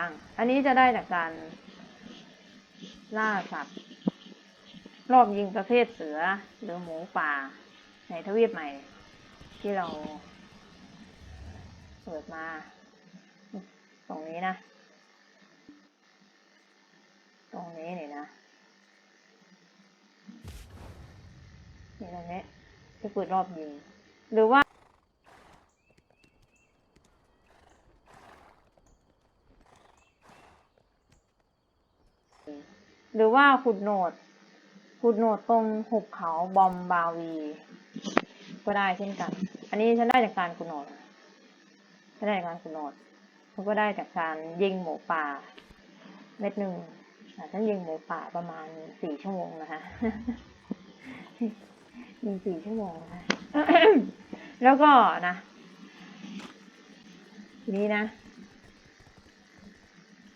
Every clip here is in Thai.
้างอันนี้จะได้จากการล่าสัตว์รอบยิงประเภทเสือหรือหมูป่า ในทวีปใหม่ ที่เราเปิดมา ตรงนี้นะ ตรงนี้นี่นะนี่ตรงนี้ที่เปิดรอบยิง หรือว่า หรือว่าขุดโหนดขุดโหนดตรงหุบเขาบอมบาวี ก็ได้เช่นกัน อันนี้ฉันได้จากการขุดโหนดฉันได้จากการขุดโหนดฉันก็ได้จากการยิงหมูป่า เม็ดหนึ่งฉันยิงหมูป่าประมาณสี่ชั่วโมงนะคะยิงสี่ชั่วโมงนะคะแล้วก็นะทีนี้นะ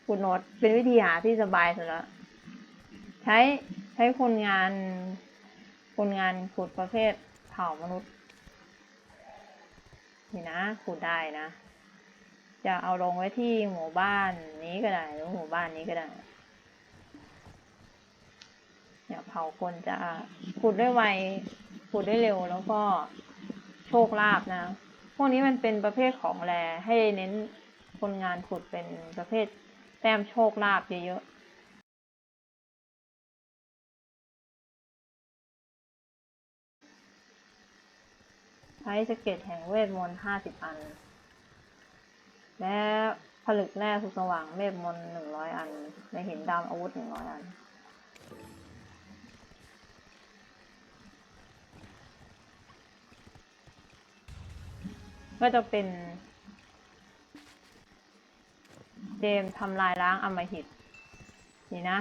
ขุดโหนดเป็นวิธีหาที่สบายสุดแล้ว ใช้ใช้คนงานคนงานขุดประเภทเผ่ามนุษย์ นี่นะขุดได้นะ จะเอาลงไว้ที่หมู่บ้านนี้ก็ได้หรือหมู่บ้านนี้ก็ได้เนี่ยเผ่าคนจะขุดได้ไวขุดได้เร็วแล้วก็โชคลาภนะ พวกนี้มันเป็นประเภทของแรให้เน้นคนงานขุดเป็นประเภทแต้มโชคลาภเยอะๆ ใช้สเก็ตแห่งเวทมนต์ห้าสิบอัน และผลึกแร่สุสว่างเวทมนต์หนึ่งร้อยอัน ในหินดำอาวุธหนึ่งร้อยอัน ก็จะเป็นเกมทำลายล้างอมหิต นี่นะ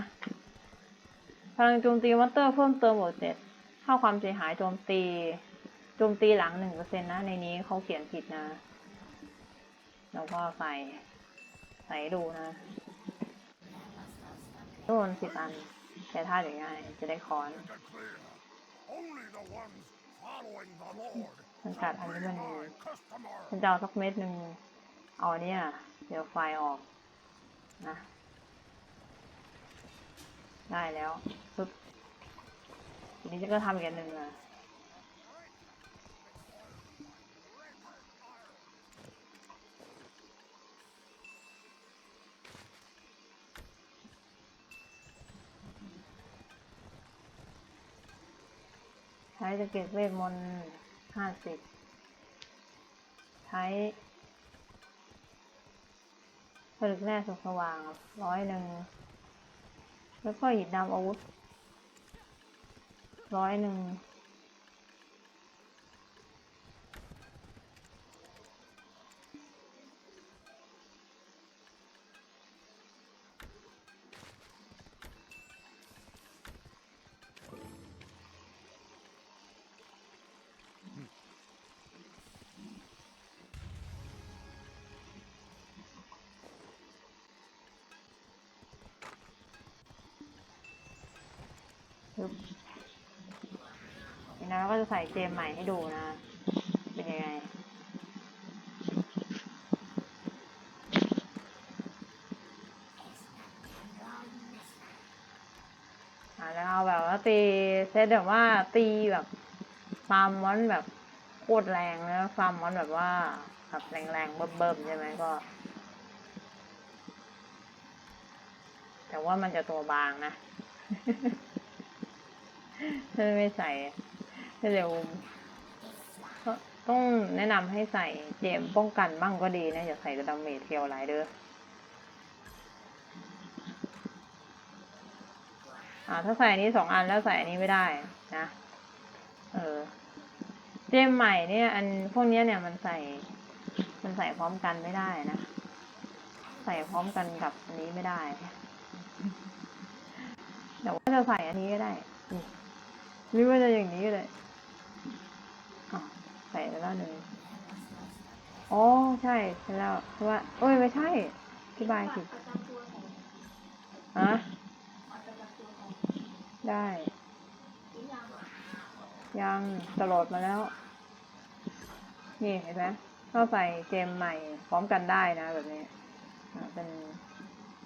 พลังโจมตีมอนเตอร์เพิ่มเติมบวกเจ็ดค่าความเสียหายโจมตี โจมตีหลังหนึ่งเปอร์เซ็นต์นะ ในนี้เขาเขียนผิดนะ แล้วก็ใส่ ใส่ดูนะโดนสิบอัน แต่ถ้าเดี๋ยวง่ายจะได้คอนมันกัดอันนี้มัน my customer. ฉันจะเอาสักเม็ดหนึ่งเอาเนี่ย เดี๋ยวไฟออกนะได้แล้วปึ๊บทีนี้จะก็ทำอีกอันหนึ่งอะ ช้สะเก็บเวทมนต์ห้าสิบใช้ผลึกแร่สุกสว่างร้อยหนึ่งแล้วก็หินดำอาวุธร้อยหนึ่ง ปึ๊บนี่นะแล้วก็จะใส่เกมใหม่ให้ดูนะ เป็นยังไง อ่าแล้วเอาแบบว่าตีเซตแบบว่าตีแบบฟาร์มมอนแบบโคตรแรงแล้วฟาร์มมอนแบบว่าแบบแรงๆเบิ่มๆใช่ไหมก็ แต่ว่ามันจะตัวบางนะ ถ้าไม่ใส่ถ้าเดี๋ยวก็ต้องแนะนำให้ใส่เจมป้องกันบ้างก็ดีนะ อย่าใส่กระดาเมจเทียวไรเด้ออ่าถ้าใส่อันนี้สองอันแล้วใส่อันนี้ไม่ได้นะเออเจมใหม่เนี่ย อันพวกนี้เนี่ยมันใส่ มันใส่พร้อมกันไม่ได้นะ ใส่พร้อมกันกับอันนี้ไม่ได้แต่ว่าจะใส่อันนี้ก็ได้ หรือว่าจะอย่างนี้ก็ได้ใส่ไปแล้วหนึ่งอ๋อ ใช่ใช่แล้วเพราะว่าเอ้ย ไม่ใช่อธิบายผิดฮะได้ ยังตลอดมาแล้ว นี่เห็นไหมถ้าใส่เกมใหม่พร้อมกันได้นะแบบนี้ เป็น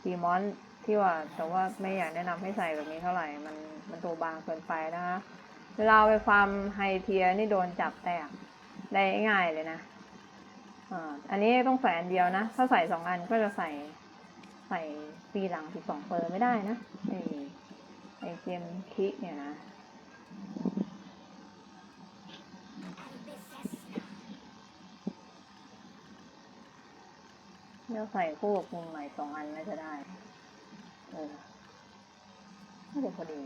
ตีมอน ที่ว่าแต่ว่าไม่อยากแนะนำให้ใส่แบบนี้เท่าไหร่ มันมันตัวบางเกินไปนะคะเวลาไปฟาร์มไฮเทียนี่โดนจับแตกได้ง่ายเลยนะอันนี้ต้องใส่อันเดียวนะ ถ้าใส่สองอันก็จะใส่ใส่ปีหลังสิบสองเปอร์ไม่ได้นะไอไอเกมคิเนี่ยนะเลือกใส่คู่กับมุมใหม่สองอันน่าจะได้ ออน่าจะพอดี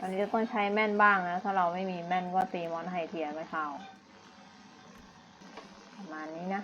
อันนี้จะต้องใช้แม่นบ้างนะ ถ้าเราไม่มีแม่นก็ตีมอนไฮเทียไม่เข้า ประมาณนี้นะ